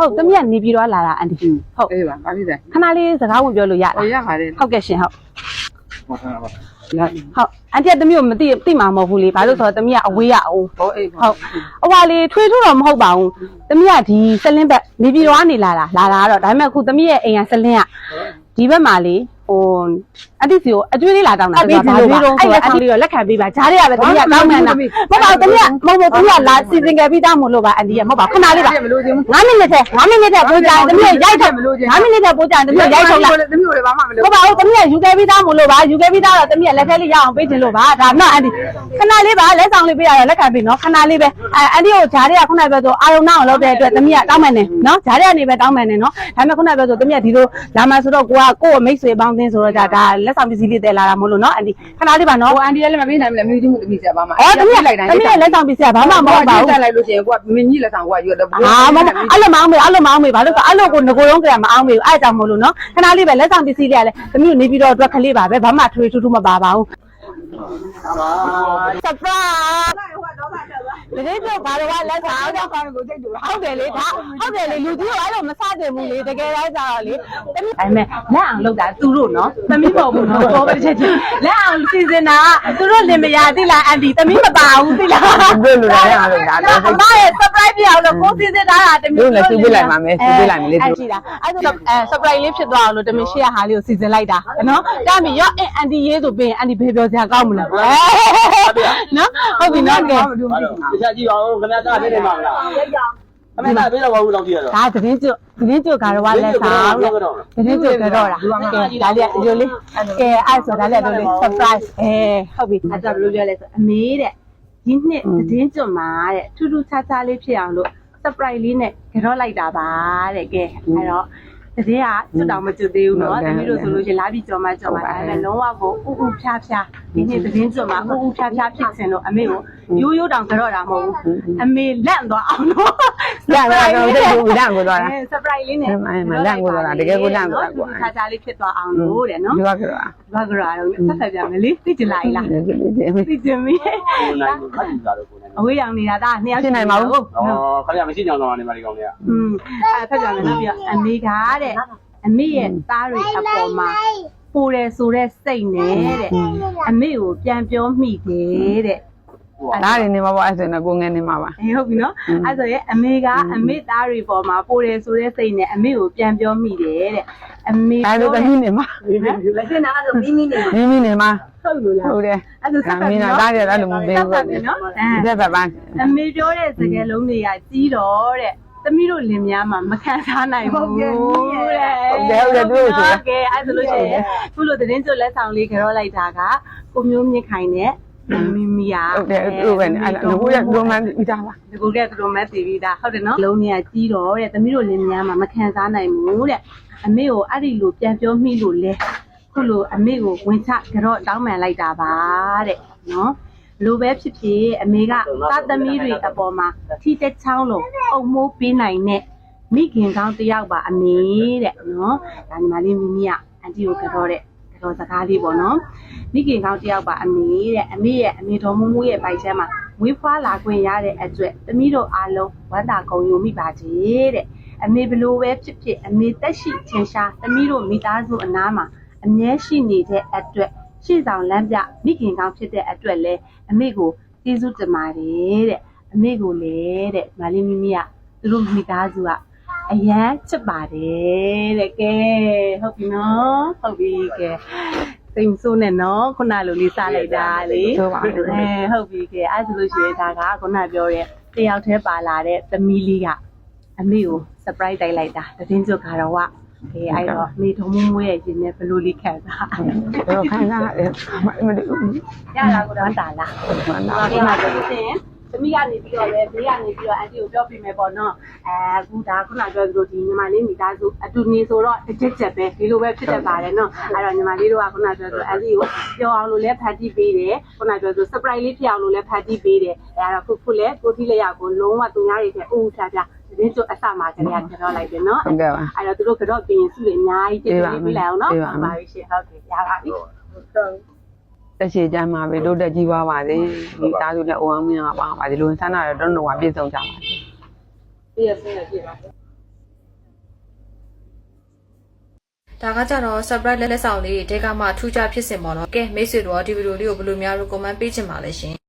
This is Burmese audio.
ဟုတ်တမီးကနေပြီးတော့လာတာအန်တီဟုတ်အေးပါဘာဖြစ်လဲခဏလေးစကားဝင်ပြောလို့ရဟိုလားရပါတယ်ဟုတ်ကဲ့ရှင်ဟုတ်လာဟုတ်အန်တီကတမီးကိုမသိသိမှာမဟုတ်ဘူးလေဘာလို့ဆိုတော့တမီးကအဝေးရအောင်ဟောအေးဟုတ်အဝါလေးထွေးထွေးတော့မဟုတ်ပါဘူးတမီးကဒီစလင်းဘက်နေပြည်တော်ကနေလာတာလာတာကတော့ဒါပေမဲ့အခုတမီးရဲ့အိမ်ကစလင်းကဒီဘက်မှာလေ ဟိုအတိစီကိုအကျွေးလေးလာတောင်းတာအဲ့ဒါကျွေးတော့ဆိုအန်တီကိုလက်ခံပေးပါဂျားတွေကပဲတမီးကတောင်းမှန်းတာမဟုတ်ပါဘူးတမီးကမဟုတ်ဘူးတမီးကလာစီစဉ်ခဲ့ပြီးသားမို့လို့ပါအန်တီကမဟုတ်ပါဘူးခဏလေးပါမလို့ခြင်း9မိနစ်ထဲ9မိနစ်ထဲပိုးကြရင်တမီးရိုက်ထုတ်9မိနစ်ထဲပိုးကြရင်တမီးရိုက်ထုတ်လိုက်တမျိုးတွေဘာမှမလို့ဟုတ်ပါဘူးတမီးကယူခဲ့ပြီးသားမို့လို့ပါယူခဲ့ပြီးသားတော့တမီးကလက်ထဲလေးရအောင်ပေးခြင်းလို့ပါဒါမှအန်တီခဏလေးပါလက်ဆောင်လေးပေးရတော့လက်ခံပေးနော်ခဏလေးပဲအဲအန်တီကိုဂျားတွေကခုနကပြောဆိုအာရုံနောက်အောင်လုပ်တဲ့အတွက်တမီးကတောင်းမှန်နေနော်ဂျားတွေကနေပဲတောင်းမှန်နေနော်ဒါပေမဲ့ခုနကပြောဆိုတမီးကဒီလိုလာမှဆိုတော့ကိုကကိုယ့်ကိုမိတ်ဆွေပေါင်းသင်းဆိုတော့ဒါဒါလက်ဆောင်ပစ္စည်းလေးတည်လာတာမို့လို့နော်အန်တီခဏလေးပါနော်ဟိုအန်ဒီလည်းမပေးနိုင်ဘူးလေမျိုးချင်းမှုတမီးဆက်ပါမှာအော်တမီးကတမီးရဲ့လက်ဆောင်ပစ္စည်းကဘာမှမဟုတ်ပါဘူးတက်လိုက်လို့ရှိရင်ကိုကမင်းကြီးလက်ဆောင်ကိုကရွတ်တော့အာမမအဲ့လိုမအောင်မေအဲ့လိုမအောင်မေဘာလို့ဆိုအဲ့လိုကိုငကိုရုံးကြမအောင်မေအဲ့ကြောင့်မို့လို့နော်ခဏလေးပဲလက်ဆောင်ပစ္စည်းလေးကလည်းသမီးကိုနေပြီးတော့အတွက်ကလေးပါပဲဘာမှထွေထူးထူးမပါပါဘူး surprise ဒီနေ့တော့ဘာလို့လက်ဆောင်တော့ကောင်းကိုတိတ်တူဟုတ်တယ်လေဒါဟုတ်တယ်လေလူကြီးကအဲ့လိုမစတင်ဘူးလေတကယ်တော့ကြတော့လေသမီးဒါပေမဲ့လက်အောင်လုပ်တာသူတို့နော်သမီးပေါ့ဘူးနော်ဘောပဲတစ်ချက်ချင်းလက်အောင်စီစဉ်တာသူတို့လင်မယာသိလားအန်တီသမီးမပါဘူးသိလားဘယ်လိုလဲအားလုံးဒါလည်းအမရဲ့ surprise ပြအောင်လို့ကိုစီစဉ်ထားတာတမီးတို့လည်းစီးပြလိုက်ပါမယ်စီးပြလိုက်မယ်လေသူအဲ့ကြည့်လားအဲ့ဒါအဲ surprise လေးဖြစ်သွားအောင်လို့တမင်ရှေ့ရဟာလေးကိုစီစဉ်လိုက်တာနော်ဒါမှရောအန်တီရေးဆိုပြင်အန်တီဘယ်ပြောစရာကောင်းမလဲနော်ဟုတ်ပြီနော်ကဲဘာလို့တရားကြည့်အောင်ခဏတာနေနေမှာမလားခဏတာပြေးတော့ဘာလို့တော့ကြည့်ရတော့ဒါသတင်းကျွတ်သတင်းကျွတ်ကတော့လက်ဆောင်သတင်းကျွတ်ကတော့လားကဲဒါလေးရိုလေးကဲအဲ့ဆိုဒါလေးတို့လေး surprise အဲဟုတ်ပြီအဲ့ဒါဘယ်လိုပြောလဲဆိုအမေတဲ့ ဒီနှစ်သတင်းကျွတ်မှာတဲ့ထူးထူးခြားခြားလေးဖြစ်အောင်လို့ surprise လေးနဲ့ကြောလိုက်တာပါတဲ့ကဲအဲ့တော့တကယ်ကကျွတ်တောင်မကျွတ်သေးဘူးเนาะတမီးတို့ဆိုလို့ရှိရင်လာပြီးကြော်မှကြော်မှဒါပေမဲ့လုံးဝကိုဥဥဖြားဖြား ဒီနေ့သတင်းကျွတ်မှာဥဥဖြားဖြားဖြစ်စင်လို့အမေကိုရိုးရိုးတောင်ကြော့တာမဟုတ်ဘူးအမေလန့်သွားအောင်လို့ရရတော့တဲ့ကိုလန့်ကိုသွားတာအဲ surprise လေးနဲ့အဲမလန့်ကိုသွားတာတကယ်ကိုလန့်ကိုသွားကွာခါကြလေးဖြစ်သွားအောင်လို့တဲ့နော်ဒီကကတော့ဘာကြရာတော့ဆက်ဆက်ပြန်မယ်လေသိချင်လားလားသိချင်ပြီကိုနိုင်ကိုခတ်ကြည့်တာတော့ကိုနိုင်အဝေးရောင်နေတာဒါနှစ်ယောက်အော်ခဏမရှိကြအောင်တော့နေပါဒီကောင်လေးကอืมအဲဖက်ပြန်မယ်နော်ပြီးတော့အမေကတဲ့အမေရဲ့သားတွေအပေါ်မှာ ပိုတယ်ဆိုတဲ့စိတ်နဲ့တဲ့အမေကိုပြန်ပြောမိတယ်တဲ့ဒါတွေနေမှာပေါ့အဲ့ဆိုရင်ကိုငယ်နေမှာပါအေးဟုတ်ပြီနော်အဲ့ဆိုရင်အမေကအမေသားတွေပေါ်မှာပိုတယ်ဆိုတဲ့စိတ်နဲ့အမေကိုပြန်ပြောမိတယ်တဲ့အမေဒါတို့သမီးနေမှာလက်စင်နာဆိုမိမိနေမိမိနေမှာဟုတ်လို့လားဟုတ်တယ်အဲ့ဒါဆက်မင်းကဒါတွေလည်းမပေးဘူးဆက်ပြီနော်အဲဒီဘက်ပါအမေပြောတဲ့စကားလုံးတွေကကြီးတော့တဲ့ သမီးတို့လင်မယားမှာမခံစားနိုင်ဘူးတဲ့ဟုတ်တယ်ဟုတ်တယ်သူတို့ဆိုဟုတ်ကဲ့အဲ့ဒါလို့ရှိရင်ခုလိုသတင်းကြိုလက်ဆောင်လေးကြောလိုက်တာကကိုမျိုးမြင့်ခိုင်နဲ့မိမိရဟုတ်တယ်ဟုတ်ပဲအဲ့ဒါကိုရဒိုမန်ပြီးသားပါဒီကိုကဒိုမန်တီးပြီးသားဟုတ်တယ်နော်လုံးကြီးကကြီးတော့တဲ့သမီးတို့လင်မယားမှာမခံစားနိုင်ဘူးတဲ့အမေကိုအဲ့ဒီလိုပြန်ပြောမိလို့လဲခုလိုအမေကိုဝင်ချကြောတော့တောင်းပန်လိုက်တာပါတဲ့နော် လိုပဲဖြစ်ဖြစ်အမေကသားသမီးတွေအပေါ်မှာထိတက်ချောင်းလုံးအုံမိုးပေးနိုင်တဲ့မိခင်ကောင်းတစ်ယောက်ပါအမေတဲ့နော်ဒါညီမလေးမိမိကအန်တီကိုကြောတဲ့ကြောစကားလေးပေါ့နော်မိခင်ကောင်းတစ်ယောက်ပါအမေတဲ့အမေရဲ့အမေတော်မူမူရဲ့ပိုက်ချမ်းမှာဝေးဖွားလာခွင့်ရတဲ့အတွက်သမီးတို့အားလုံးဝမ်းသာဂုဏ်ယူမိပါစေတဲ့အမေဘလို့ပဲဖြစ်ဖြစ်အမေတက်ရှိချင်ရှာသမီးတို့မိသားစုအနားမှာအမြဲရှိနေတဲ့အတွက် ရှေ့ဆောင်လမ်းပြမိခင်ကောင်းဖြစ်တဲ့အတွက်လဲအမေကိုကျေးဇူးတင်ပါတယ်တဲ့အမေကိုလည်းတဲ့မလေးမိမိကသူတို့မိသားစုကအရန်ချစ်ပါတယ်တဲ့ကဲဟုတ်ပြီနော်ဟုတ်ပြီကဲစိတ်မဆိုးနဲ့နော်ခုနလိုလေးစားလိုက်တာလေဆိုပါအဲဟုတ်ပြီကဲအဲ့ဒါဆိုလို့ရှိရင်ဒါကခုနပြောတဲ့တယောက်တည်းပါလာတဲ့သမီးလေးကအမေကို surprise တိုက်လိုက်တာတည်င်းကျွတ်ကတော့က အဲအဲ့တော့အမေထုံးမမွေးရဲ့ရှင်နဲ့ဘယ်လိုလေးခံစားတော့ခံစားရတယ်မတည်ဘူးရလာကိုတော့တာလားမှန်တာဒီမှာဆိုလို့ရှိရင်သမီးကနေပြီးတော့လေဘေးကနေပြီးတော့အန်တီကိုပြောပြမယ်ပေါ့နော်အဲအခုဒါခုနပြောသလိုဒီညီမလေးမိသားစုအတူနေဆိုတော့တစ်ချက်ချက်ပဲဒီလိုပဲဖြစ်တတ်ပါတယ်နော်အဲ့တော့ညီမလေးတို့ကခုနပြောသလိုအန်တီကိုပြောအောင်လို့လည်းဖတ်တီးပေးတယ်ခုနပြောသလို surprise လေးဖြစ်အောင်လို့လည်းဖတ်တီးပေးတယ်အဲအဲ့တော့ခုခုလည်းကိုတီးလက်ရကိုလုံးဝသူများတွေထဲအူဖြာဖြာ မင်းတို့အစမှာကလေးကကြောလိုက်တယ်နော်ဟုတ်ကဲ့ပါအဲ့တော့သူတို့ကတော့ပြင်စုတွေအများကြီးတင်ပေးလိုက်အောင်နော်ဟုတ်ပါပြီရှင်ဟုတ်ကဲ့ရပါပြီတရှိကြမှာပဲတို့တက်ကြီးပါပါစေဒီသားစုနဲ့အိုအောင်မြင်ပါပါပါဒီလိုဆန္ဒတော့တော်တော်ကပြည့်စုံကြပါစေပြည့်စုံရပြည့်ပါဒါကကြတော့ surprise လက်လက်ဆောင်လေးတွေတဲကမှထူးခြားဖြစ်စင်ပါတော့။ကဲမိတ်ဆွေတို့ဒီဗီဒီယိုလေးကိုဘယ်လိုများ recommend ပေးချင်ပါလဲရှင်။